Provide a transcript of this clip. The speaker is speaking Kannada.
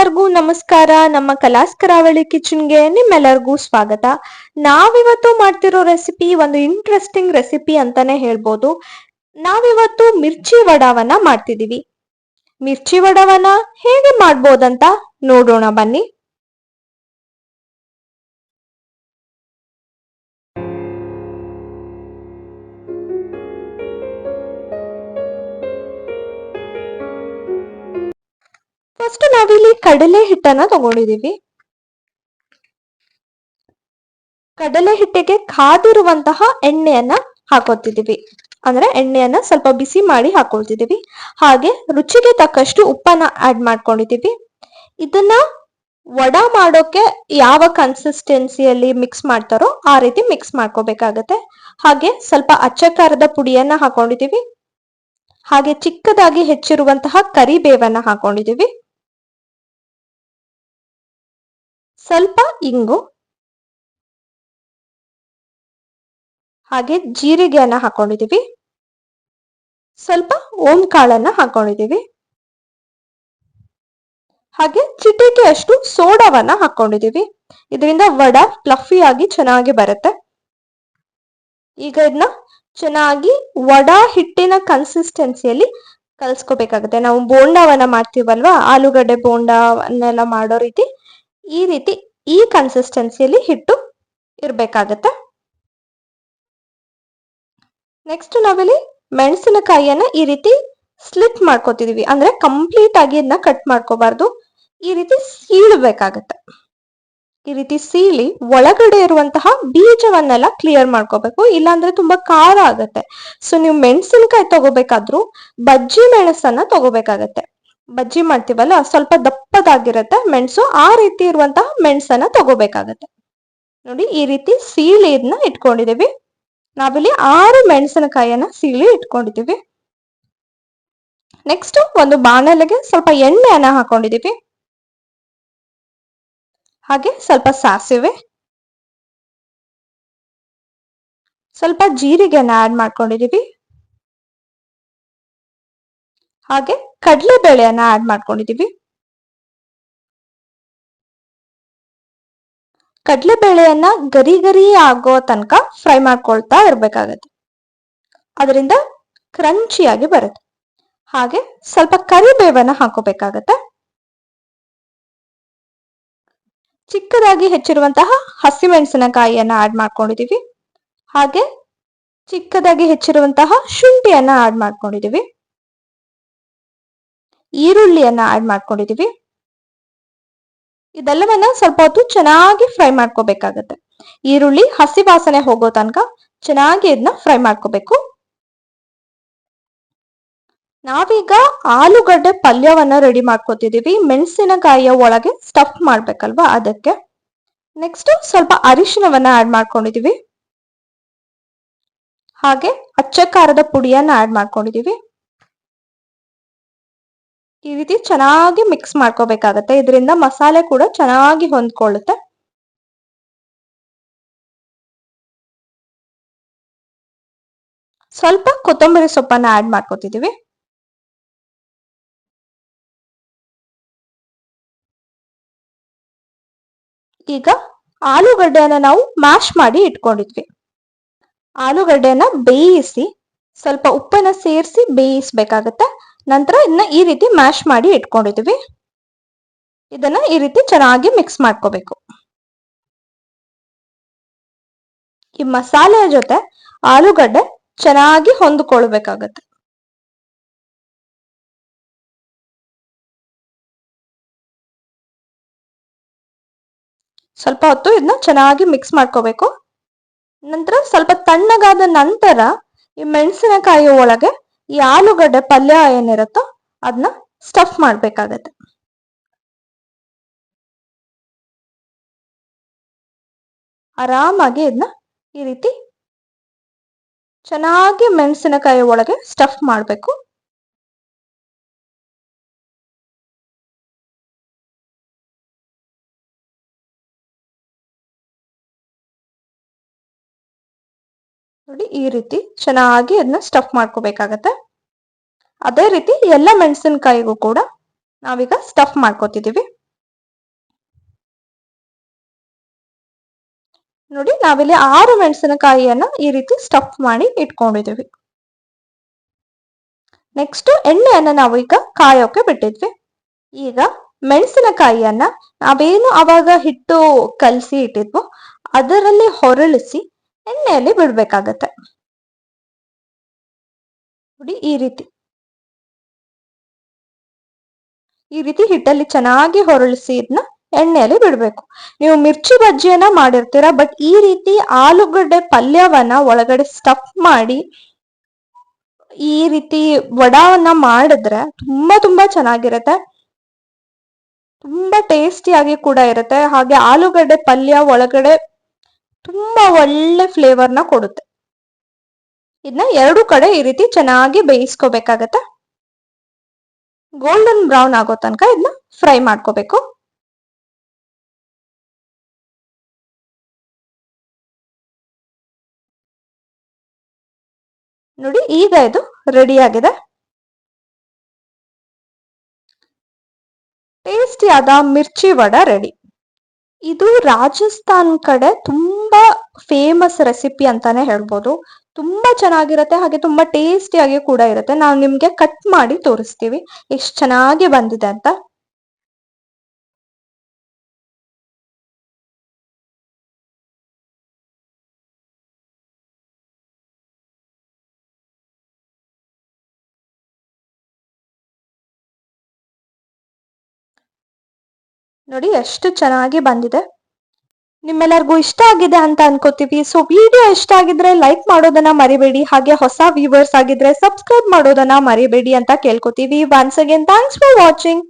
ಎಲ್ಲರಿಗೂ ನಮಸ್ಕಾರ. ನಮ್ಮ ಕಲಾಸ್ ಕರಾವಳಿ ಕಿಚನ್ಗೆ ನಿಮ್ಮೆಲ್ಲರಿಗೂ ಸ್ವಾಗತ. ನಾವಿವತ್ತು ಮಾಡ್ತಿರೋ ರೆಸಿಪಿ ಒಂದು ಇಂಟ್ರೆಸ್ಟಿಂಗ್ ರೆಸಿಪಿ ಅಂತಾನೆ ಹೇಳ್ಬೋದು. ನಾವಿವತ್ತು ಮಿರ್ಚಿ ವಡಾವನ್ನ ಮಾಡ್ತಿದೀವಿ ಮಿರ್ಚಿ ವಡಾವನ್ನ ಹೇಗೆ ಮಾಡ್ಬೋದಂತ ನೋಡೋಣ ಬನ್ನಿ. ಫಸ್ಟ್ ನಾವಿಲ್ಲಿ ಕಡಲೆ ಹಿಟ್ಟನ್ನ ತಗೊಂಡಿದೀವಿ. ಕಡಲೆ ಹಿಟ್ಟಿಗೆ ಕಾದಿರುವಂತಹ ಎಣ್ಣೆಯನ್ನ ಹಾಕೋತಿದೀವಿ. ಅಂದ್ರೆ ಎಣ್ಣೆಯನ್ನ ಸ್ವಲ್ಪ ಬಿಸಿ ಮಾಡಿ ಹಾಕೊಳ್ತಿದೀವಿ. ಹಾಗೆ ರುಚಿಗೆ ತಕ್ಕಷ್ಟು ಉಪ್ಪನ್ನ ಆಡ್ ಮಾಡ್ಕೊಂಡಿದೀವಿ. ಇದನ್ನ ವಡ ಮಾಡೋಕೆ ಯಾವ ಕನ್ಸಿಸ್ಟೆನ್ಸಿಯಲ್ಲಿ ಮಿಕ್ಸ್ ಮಾಡ್ತಾರೋ ಆ ರೀತಿ ಮಿಕ್ಸ್ ಮಾಡ್ಕೋಬೇಕಾಗತ್ತೆ. ಹಾಗೆ ಸ್ವಲ್ಪ ಅಚ್ಚಕಾರದ ಪುಡಿಯನ್ನ ಹಾಕೊಂಡಿದೀವಿ. ಹಾಗೆ ಚಿಕ್ಕದಾಗಿ ಹೆಚ್ಚಿರುವಂತಹ ಕರಿಬೇವನ್ನ ಹಾಕೊಂಡಿದೀವಿ. ಸ್ವಲ್ಪ ಇಂಗು, ಹಾಗೆ ಜೀರಿಗೆಯನ್ನ ಹಾಕೊಂಡಿದೀವಿ ಸ್ವಲ್ಪ ಓಂ ಕಾಳನ್ನ ಹಾಕೊಂಡಿದೀವಿ ಹಾಗೆ ಚಿಟಿಕೆ ಅಷ್ಟು ಸೋಡಾವನ್ನ ಹಾಕೊಂಡಿದೀವಿ ಇದರಿಂದ ವಡ ಆಗಿ ಚೆನ್ನಾಗಿ ಬರುತ್ತೆ. ಈಗ ಇದನ್ನ ಚೆನ್ನಾಗಿ ವಡ ಹಿಟ್ಟಿನ ಕನ್ಸಿಸ್ಟೆನ್ಸಿಯಲ್ಲಿ ಕಲ್ಸ್ಕೋಬೇಕಾಗುತ್ತೆ. ನಾವು ಬೋಂಡವನ್ನ ಮಾಡ್ತೀವಲ್ವಾ? ಆಲೂಗಡ್ಡೆ ಬೋಂಡವನ್ನೆಲ್ಲ ಮಾಡೋ ರೀತಿ ಈ ರೀತಿ ಈ ಕನ್ಸಿಸ್ಟೆನ್ಸಿಯಲ್ಲಿ ಹಿಟ್ಟು ಇರಬೇಕಾಗತ್ತೆ. ನೆಕ್ಸ್ಟ್ ನಾವಿಲ್ಲಿ ಮೆಣಸಿನಕಾಯಿಯನ್ನ ಈ ರೀತಿ ಸ್ಲಿಪ್ ಮಾಡ್ಕೋತಿದೀವಿ. ಅಂದ್ರೆ ಕಂಪ್ಲೀಟ್ ಆಗಿ ಇದನ್ನ ಕಟ್ ಮಾಡ್ಕೋಬಾರ್ದು. ಈ ರೀತಿ ಸೀಳ್ಬೇಕಾಗತ್ತೆ. ಈ ರೀತಿ ಸೀಳಿ ಒಳಗಡೆ ಇರುವಂತಹ ಬೀಜವನ್ನೆಲ್ಲ ಕ್ಲಿಯರ್ ಮಾಡ್ಕೋಬೇಕು. ಇಲ್ಲಾಂದ್ರೆ ತುಂಬಾ ಖಾರ ಆಗತ್ತೆ. ಸೊ ನೀವು ಮೆಣಸಿನಕಾಯಿ ತಗೋಬೇಕಾದ್ರೂ ಬಜ್ಜಿ ಮೆಣಸನ್ನ ತಗೋಬೇಕಾಗತ್ತೆ. ಬಜ್ಜಿ ಮಾಡ್ತೀವಲ್ಲ, ಸ್ವಲ್ಪ ದಪ್ಪದಾಗಿರುತ್ತೆ ಮೆಣಸು, ಆ ರೀತಿ ಇರುವಂತಹ ಮೆಣಸನ್ನ ತಗೋಬೇಕಾಗತ್ತೆ. ನೋಡಿ, ಈ ರೀತಿ ಸೀಳಿ ಇದನ್ನ ಇಟ್ಕೊಂಡಿದೀವಿ ನಾವಿಲ್ಲಿ ಆರು ಮೆಣಸಿನಕಾಯಿಯನ್ನ ಸೀಳಿ ಇಟ್ಕೊಂಡಿದೀವಿ ನೆಕ್ಸ್ಟ್ ಒಂದು ಬಾಣಲೆಗೆ ಸ್ವಲ್ಪ ಎಣ್ಣೆಯನ್ನ ಹಾಕೊಂಡಿದೀವಿ ಹಾಗೆ ಸ್ವಲ್ಪ ಸಾಸಿವೆ. ಸ್ವಲ್ಪ ಜೀರಿಗೆನ ಆಡ್ ಮಾಡ್ಕೊಂಡಿದೀವಿ ಹಾಗೆ ಕಡಲೆ ಬೇಳೆಯನ್ನ ಆಡ್ ಮಾಡ್ಕೊಂಡಿದೀವಿ. ಕಡಲೆ ಬೇಳೆಯನ್ನ ಗರಿ ಗರಿ ಆಗೋ ತನಕ ಫ್ರೈ ಮಾಡ್ಕೊಳ್ತಾ ಇರ್ಬೇಕಾಗತ್ತೆ. ಅದರಿಂದ ಕ್ರಂಚಿಯಾಗಿ ಬರುತ್ತೆ. ಹಾಗೆ ಸ್ವಲ್ಪ ಕರಿಬೇವನ್ನ ಹಾಕೋಬೇಕಾಗತ್ತೆ. ಚಿಕ್ಕದಾಗಿ ಹೆಚ್ಚಿರುವಂತಹ ಹಸಿಮೆಣಸಿನಕಾಯಿಯನ್ನ ಆಡ್ ಮಾಡ್ಕೊಂಡಿದೀವಿ. ಹಾಗೆ ಚಿಕ್ಕದಾಗಿ ಹೆಚ್ಚಿರುವಂತಹ ಶುಂಠಿಯನ್ನ ಆಡ್ ಮಾಡ್ಕೊಂಡಿದೀವಿ. ಈರುಳ್ಳಿಯನ್ನ ಆಡ್ ಮಾಡ್ಕೊಂಡಿದೀವಿ. ಇದೆಲ್ಲವನ್ನ ಸ್ವಲ್ಪ ಹೊತ್ತು ಚೆನ್ನಾಗಿ ಫ್ರೈ ಮಾಡ್ಕೋಬೇಕಾಗತ್ತೆ. ಈರುಳ್ಳಿ ಹಸಿ ವಾಸನೆ ಹೋಗೋ ತನಕ ಚೆನ್ನಾಗಿ ಇದನ್ನ ಫ್ರೈ ಮಾಡ್ಕೋಬೇಕು. ನಾವೀಗ ಆಲೂಗಡ್ಡೆ ಪಲ್ಯವನ್ನ ರೆಡಿ ಮಾಡ್ಕೋತಿದೀವಿ. ಮೆಣಸಿನಕಾಯಿಯ ಒಳಗೆ ಸ್ಟಫ್ ಮಾಡ್ಬೇಕಲ್ವಾ ಅದಕ್ಕೆ. ನೆಕ್ಸ್ಟ್ ಸ್ವಲ್ಪ ಅರಿಶಿನವನ್ನ ಆಡ್ ಮಾಡ್ಕೊಂಡಿದೀವಿ. ಹಾಗೆ ಅಚ್ಚ ಖಾರದ ಪುಡಿಯನ್ನ ಆಡ್ ಮಾಡ್ಕೊಂಡಿದೀವಿ. ಈ ರೀತಿ ಚೆನ್ನಾಗಿ ಮಿಕ್ಸ್ ಮಾಡ್ಕೋಬೇಕಾಗತ್ತೆ. ಇದರಿಂದ ಮಸಾಲೆ ಕೂಡ ಚೆನ್ನಾಗಿ ಹೊಂದ್ಕೊಳ್ಳುತ್ತೆ. ಸ್ವಲ್ಪ ಕೊತ್ತಂಬರಿ ಸೊಪ್ಪನ್ನ ಆಡ್ ಮಾಡ್ಕೋತಿದೀವಿ. ಈಗ ಆಲೂಗಡ್ಡೆಯನ್ನ ನಾವು ಮ್ಯಾಶ್ ಮಾಡಿ ಇಟ್ಕೊಂಡಿದ್ವಿ. ಆಲೂಗಡ್ಡೆಯನ್ನ ಬೇಯಿಸಿ ಸ್ವಲ್ಪ ಉಪ್ಪನ್ನ ಸೇರಿಸಿ ಬೇಯಿಸ್ಬೇಕಾಗತ್ತೆ. ನಂತರ ಇದನ್ನ ಈ ರೀತಿ ಮ್ಯಾಶ್ ಮಾಡಿ ಇಟ್ಕೊಂಡಿದೀವಿ. ಇದನ್ನ ಈ ರೀತಿ ಚೆನ್ನಾಗಿ ಮಿಕ್ಸ್ ಮಾಡ್ಕೋಬೇಕು. ಈ ಮಸಾಲೆಯ ಜೊತೆ ಆಲೂಗಡ್ಡೆ ಚೆನ್ನಾಗಿ ಹೊಂದ್ಕೊಳ್ಬೇಕಾಗತ್ತೆ. ಸ್ವಲ್ಪ ಹೊತ್ತು ಇದನ್ನ ಚೆನ್ನಾಗಿ ಮಿಕ್ಸ್ ಮಾಡ್ಕೋಬೇಕು. ನಂತರ ಸ್ವಲ್ಪ ತಣ್ಣಗಾದ ನಂತರ ಈ ಮೆಣಸಿನಕಾಯಿ ಒಳಗೆ ಈ ಆಲೂಗಡ್ಡೆ ಪಲ್ಯ ಏನಿರುತ್ತೋ ಅದನ್ನ ಸ್ಟಫ್ ಮಾಡ್ಬೇಕಾಗತ್ತೆ. ಆರಾಮಾಗಿ ಇದನ್ನ ಈ ರೀತಿ ಚೆನ್ನಾಗಿ ಮೆಣಸಿನಕಾಯಿ ಒಳಗೆ ಸ್ಟಫ್ ಮಾಡಬೇಕು. ನೋಡಿ ಈ ರೀತಿ ಚೆನ್ನಾಗಿ ಅದನ್ನ ಸ್ಟಫ್ ಮಾಡ್ಕೋಬೇಕಾಗತ್ತೆ. ಅದೇ ರೀತಿ ಎಲ್ಲ ಮೆಣಸಿನ್ಕಾಯಿಗೂ ಕೂಡ ನಾವೀಗ ಸ್ಟಫ್ ಮಾಡ್ಕೋತಿದ್ದೀವಿ. ನೋಡಿ ನಾವಿಲ್ಲಿ ಆರು ಮೆಣಸಿನಕಾಯಿಯನ್ನ ಈ ರೀತಿ ಸ್ಟಫ್ ಮಾಡಿ ಇಟ್ಕೊಂಡಿದೀವಿ ನೆಕ್ಸ್ಟ್ ಎಣ್ಣೆಯನ್ನ ನಾವು ಈಗ ಕಾಯೋಕೆ ಬಿಟ್ಟಿದ್ವಿ. ಈಗ ಮೆಣಸಿನಕಾಯಿಯನ್ನ ನಾವೇನು ಅವಾಗ ಹಿಟ್ಟು ಕಲಸಿ ಇಟ್ಟಿದ್ವೋ ಅದರಲ್ಲಿ ಹೊರಳಿಸಿ ಎಣ್ಣೆಯಲ್ಲಿ ಬಿಡ್ಬೇಕಾಗತ್ತೆ. ನೋಡಿ ಈ ರೀತಿ. ಈ ರೀತಿ ಹಿಟ್ಟಲ್ಲಿ ಚೆನ್ನಾಗಿ ಹೊರಳಿಸಿ ಇದನ್ನ ಎಣ್ಣೆಯಲ್ಲಿ ಬಿಡ್ಬೇಕು. ನೀವು ಮಿರ್ಚಿ ಬಜ್ಜಿಯನ್ನ ಮಾಡಿರ್ತೀರ, ಬಟ್ ಈ ರೀತಿ ಆಲೂಗಡ್ಡೆ ಪಲ್ಯವನ್ನ ಒಳಗಡೆ ಸ್ಟಫ್ ಮಾಡಿ, ಈ ರೀತಿ ವಡಾವನ್ನ ಮಾಡಿದ್ರೆ ತುಂಬಾ ತುಂಬಾ ಚೆನ್ನಾಗಿರತ್ತೆ. ತುಂಬಾ ಟೇಸ್ಟಿಯಾಗಿ ಕೂಡ ಇರುತ್ತೆ. ಹಾಗೆ ಆಲೂಗಡ್ಡೆ ಪಲ್ಯ ಒಳಗಡೆ ತುಂಬಾ ಒಳ್ಳೆ ಫ್ಲೇವರ್ನ ಕೊಡುತ್ತೆ. ಇದನ್ನ ಎರಡು ಕಡೆ ಈ ರೀತಿ ಚೆನ್ನಾಗಿ ಬೇಯಿಸ್ಕೋಬೇಕಾಗತ್ತೆ? ಗೋಲ್ಡನ್ ಬ್ರೌನ್ ಆಗೋ ತನಕ ಇದನ್ನ ಫ್ರೈ ಮಾಡ್ಕೋಬೇಕು. ನೋಡಿ, ಈಗ ಇದು ರೆಡಿ ಆಗಿದೆ. ಟೇಸ್ಟಿಯಾದ ಮಿರ್ಚಿ ವಡ ರೆಡಿ ಇದು ರಾಜಸ್ಥಾನ್ ಕಡೆ ತುಂಬಾ ಫೇಮಸ್ ರೆಸಿಪಿ ಅಂತಾನೆ ಹೇಳ್ಬೋದು. ತುಂಬಾ ಚೆನ್ನಾಗಿರುತ್ತೆ, ಹಾಗೆ ತುಂಬಾ ಟೇಸ್ಟಿಯಾಗಿ ಕೂಡ ಇರುತ್ತೆ. ನಾವು ನಿಮ್ಗೆ ಕಟ್ ಮಾಡಿ ತೋರಿಸ್ತೀವಿ. ಎಷ್ಟು ಚೆನ್ನಾಗಿ ಬಂದಿದೆ ಅಂತ. ನೋಡಿ, ಎಷ್ಟು ಚೆನ್ನಾಗಿ ಬಂದಿದೆ. ನಿಮ್ಮೆಲ್ಲರಿಗೂ ಇಷ್ಟ ಆಗಿದೆ ಅಂತ ಅನ್ಕೋತೀವಿ. ಸೊ ವಿಡಿಯೋ ಇಷ್ಟ ಆಗಿದ್ರೆ ಲೈಕ್ ಮಾಡೋದನ್ನ ಮರಿಬೇಡಿ. ಹಾಗೆ ಹೊಸ ವ್ಯೂವರ್ಸ್ ಆಗಿದ್ರೆ ಸಬ್ಸ್ಕ್ರೈಬ್ ಮಾಡೋದನ್ನ ಮರಿಬೇಡಿ ಅಂತ ಕೇಳ್ಕೊತೀವಿ. Once again thanks for watching